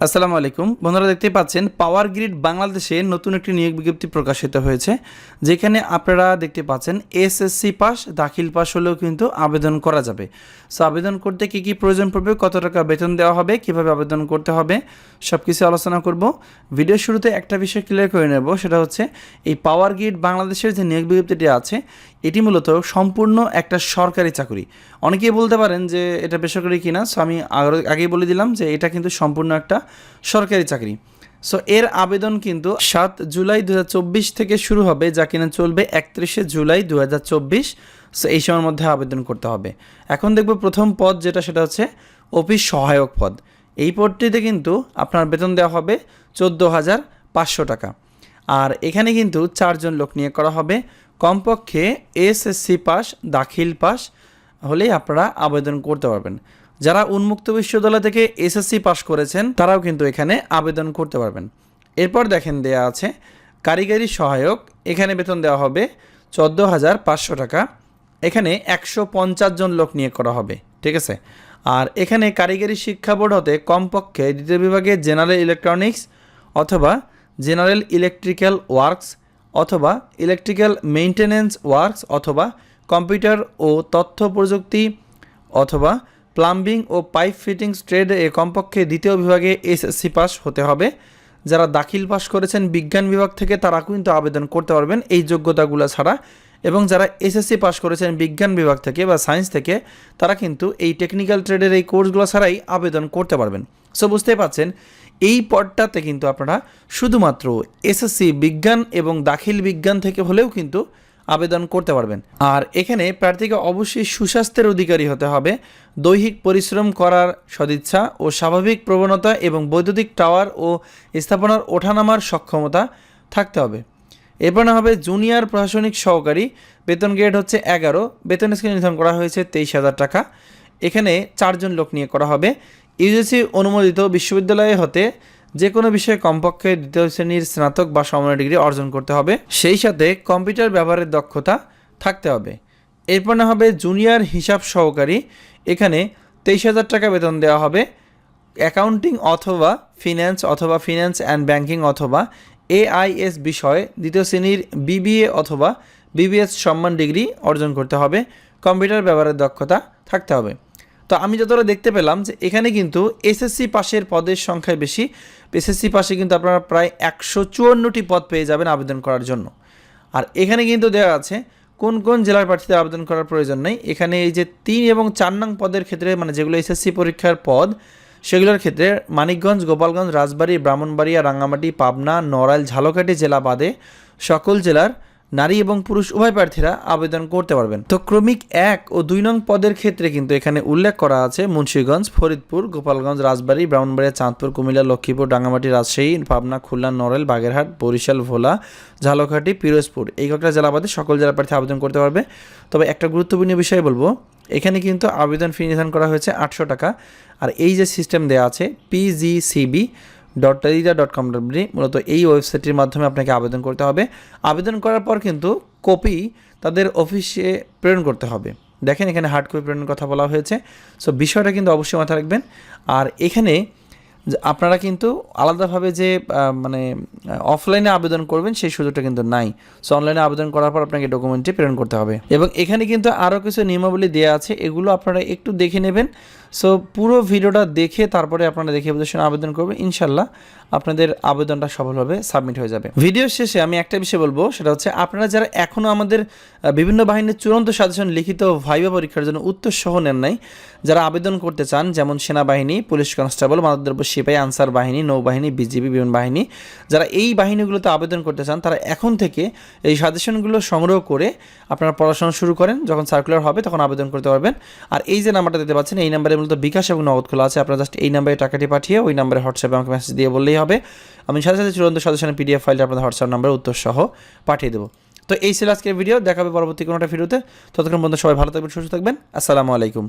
আসসালামু আলাইকুম। বন্ধুরা দেখতে পাচ্ছেন পাওয়ার গ্রিড বাংলাদেশে নতুন একটি নিয়োগ বিজ্ঞপ্তি প্রকাশিত হয়েছে, যেখানে আপনারা দেখতে পাচ্ছেন এসএসসি পাস দাখিল পাস হলেও কিন্তু আবেদন করা যাবে। সো আবেদন করতে কি কি প্রয়োজন পড়বে, কত টাকা বেতন দেওয়া হবে, কীভাবে আবেদন করতে হবে সব কিছু আলোচনা করব। ভিডিওর শুরুতে একটা বিষয় ক্লিয়ার করে নেব, সেটা হচ্ছে, এই পাওয়ার গ্রিড বাংলাদেশের যে নিয়োগ বিজ্ঞপ্তিটি আছে, এটি মূলত সম্পূর্ণ একটা সরকারি চাকরি। অনেকেই বলতে পারেন যে এটা বেসরকারি কিনা সো আমি আগে- আগেই বলে দিলাম যে এটা কিন্তু সম্পূর্ণ একটা সরকারি চাকরি। সো এর আবেদন কিন্তু সাত জুলাই দু হাজার চব্বিশ থেকে শুরু হবে, যা কিনা চলবে একত্রিশে জুলাই দু হাজার চব্বিশ। সো এই সময়ের মধ্যে আবেদন করতে হবে। এখন দেখব প্রথম পদ যেটা, সেটা হচ্ছে অফিস সহায়ক পদ। এই পদটিতে কিন্তু আপনার বেতন দেওয়া হবে চোদ্দ হাজার পাঁচশো টাকা। আর এখানে কিন্তু চারজন লোক নিয়ে করা হবে। কমপক্ষে এসএসসি পাস, দাখিল পাস হলেই আপনারা আবেদন করতে পারবেন। যারা উন্মুক্ত বিশ্ববিদ্যালয় থেকে এসএসসি পাশ করেছেন, তারাও কিন্তু এখানে আবেদন করতে পারবেন। এরপর দেখেন দেয়া আছে, কারিগরি সহায়ক, এখানে বেতন দেওয়া হবে চোদ্দ হাজার পাঁচশো টাকা। এখানে একশো পঞ্চাশ জন লোক নিয়োগ করা হবে, ঠিক আছে? আর এখানে কারিগরি শিক্ষা বোর্ড হতে কমপক্ষে দ্বিতীয় বিভাগে জেনারেল ইলেকট্রনিক্স অথবা জেনারেল ইলেকট্রিক্যাল ওয়ার্কস অথবা ইলেকট্রিক্যাল মেইনটেনেন্স ওয়ার্কস অথবা কম্পিউটার ও তথ্য প্রযুক্তি অথবা প্লাম্বিং ও পাইপ ফিটিংস ট্রেডে এ কমপক্ষে দ্বিতীয় বিভাগে এসএসসি পাস হতে হবে। যারা দাখিল পাস করেছেন, বিজ্ঞান বিভাগ থেকে তারা কিন্তু আবেদন করতে পারবেন এই যোগ্যতাগুলো ছাড়া। এবং যারা এসএসসি পাস করেছেন, বিজ্ঞান বিভাগ থেকে বা সায়েন্স থেকে, তারা কিন্তু এই টেকনিক্যাল ট্রেডের এই কোর্সগুলো ছাড়াই আবেদন করতে পারবেন। সো বুঝতেই পারছেন, এই পদটাতে কিন্তু আপনারা শুধুমাত্র এসএসসি বিজ্ঞান এবং দাখিল বিজ্ঞান থেকে হলেও কিন্তু আবেদন করতে পারবেন। আর এখানে প্রার্থীকে অবশ্যই সুস্বাস্থ্যের অধিকারী হতে হবে। দৈহিক পরিশ্রম করার সদিচ্ছা ও স্বাভাবিক প্রবণতা এবং বৈদ্যুতিক টাওয়ার ও স্থাপনার ওঠানামার সক্ষমতা থাকতে হবে। এরপর না হবে জুনিয়র প্রশাসনিক সহকারী। বেতন গ্রেড হচ্ছে এগারো। বেতন স্কেল নির্ধারণ করা হয়েছে তেইশ হাজার টাকা। এখানে চারজন লোক নিয়ে করা হবে। ইউজিসি অনুমোদিত বিশ্ববিদ্যালয়ে হতে যে কোনো বিষয়ে কমপক্ষে দ্বিতীয় শ্রেণির স্নাতক বা সমান ডিগ্রি অর্জন করতে হবে। সেই সাথে কম্পিউটার ব্যবহারের দক্ষতা থাকতে হবে। এরপর না হবে জুনিয়র হিসাব সহকারী। এখানে তেইশ হাজার টাকা বেতন দেওয়া হবে। অ্যাকাউন্টিং অথবা ফিন্যান্স অথবা ফিন্যান্স অ্যান্ড ব্যাংকিং অথবা এআইএস বিষয়ে দ্বিতীয় শ্রেণির বিবিএ অথবা বিবিএস সম্মান ডিগ্রি অর্জন করতে হবে। কম্পিউটার ব্যবহারের দক্ষতা থাকতে হবে। তো আমি যতটা দেখতে পেলাম যে এখানে কিন্তু এসএসসি পাশের পদের সংখ্যায় বেশি। এসএসসি পাশে কিন্তু আপনারা প্রায় একশো চুয়ান্নটি পদ পেয়ে যাবেন আবেদন করার জন্য। আর এখানে কিন্তু দেওয়া আছে, কোন কোন জেলার প্রার্থীদের আবেদন করার প্রয়োজন নেই। এখানে এই যে তিন এবং চার নং পদের ক্ষেত্রে মানে যেগুলো এসএসসি পরীক্ষার পদ, সেগুলোর ক্ষেত্রে মানিকগঞ্জ, গোপালগঞ্জ, রাজবাড়ী, ব্রাহ্মণবাড়িয়া, রাঙ্গামাটি, পাবনা, নড়াইল, ঝালকাঠি জেলা বাদে সকল জেলার নারী এবং পুরুষ উভয় প্রার্থীরা আবেদন করতে পারবেন। তো ক্রমিক এক ও দুই নং পদের ক্ষেত্রে কিন্তু এখানে উল্লেখ করা আছে মুন্সীগঞ্জ, ফরিদপুর, গোপালগঞ্জ, রাজবাড়ী, ব্রাহ্মণবাড়িয়া, চাঁদপুর, কুমিল্লা, লক্ষ্মীপুর রাঙ্গামাটি রাজশাহী, পাবনা, খুলনা নড়াইল বাগেরহাট, বরিশাল, ভোলা, ঝালকাঠি, পিরোজপুর এই কয়েকটা জেলা বাদে সকল জেলা প্রার্থী আবেদন করতে পারবে। তবে একটা গুরুত্বপূর্ণ বিষয় বলব, এখানে কিন্তু আবেদন ফি নির্ধারণ করা হয়েছে আটশো টাকা। আর এই যে সিস্টেম দেওয়া আছে PGCB dot teletalk dot com dot মূলত এই ওয়েবসাইটটির মাধ্যমে আপনাকে আবেদন করতে হবে। আবেদন করার পর কিন্তু কপি তাদের অফিসে প্রেরণ করতে হবে। দেখেন এখানে হার্ড কপি প্রেরণের কথা বলা হয়েছে। সো বিষয়টা কিন্তু অবশ্যই মাথায় রাখবেন। আর এখানে আপনারা কিন্তু আলাদাভাবে যে মানে অফলাইনে আবেদন করবেন সেই সুযোগটা কিন্তু নাই। সো অনলাইনে আবেদন করার পর আপনাকে ডকুমেন্টটি প্রেরণ করতে হবে। এবং এখানে কিন্তু আরও কিছু নিয়মাবলী দেওয়া আছে। এগুলো আপনারা একটু দেখে নেবেন। সো পুরো ভিডিওটা দেখে তারপরে আপনারা দেখে বুঝে আবেদন করবেন। ইনশাল্লাহ আপনাদের আবেদনটা সফলভাবে সাবমিট হয়ে যাবে। ভিডিও শেষে আমি একটা বিষয় বলব, সেটা হচ্ছে আপনারা যারা এখনও আমাদের বিভিন্ন বাহিনীর চূড়ান্ত সাজেশন লিখিত ভাইবা পরীক্ষার জন্য উত্তর সহ নেন নাই, যারা আবেদন করতে চান, যেমন সেনাবাহিনী, পুলিশ কনস্টেবল, মাদকদ্রব্য সিপাহী, আনসার বাহিনী, নৌবাহিনী, বিজিবি বিমান বাহিনী, যারা এই বাহিনীগুলোতে আবেদন করতে চান, তারা এখন থেকে এই সাজেশনগুলো সংগ্রহ করে আপনারা পড়াশোনা শুরু করেন। যখন সার্কুলার হবে, তখন আবেদন করতে পারবেন। আর এই যে নাম্বারটা দিতে পাচ্ছেন, এই নাম্বারে মূলত বিকাশ এবং নগদ খোলা আছে। আপনারা জাস্ট এই নাম্বারে টাকাটি পাঠিয়ে ওই নাম্বারে হোয়াটসঅ্যাপে আমাকে মেসেজ দিয়ে বললেই হবে। আমি সাথে সাথে চূড়ান্ত সাজেশনের পিডিএফ ফাইলটা আপনাদের হোয়াটসঅ্যাপ নাম্বারে উত্তর সহ পাঠিয়ে দেবো। তো এই ছিল আজকের ভিডিও দেখাবে পরবর্তী কোনোটা ভিডিওতে ততক্ষণ পর্যন্ত সবাই ভালো থাকবেন, সুস্থ থাকবেন। আসসালামু আলাইকুম।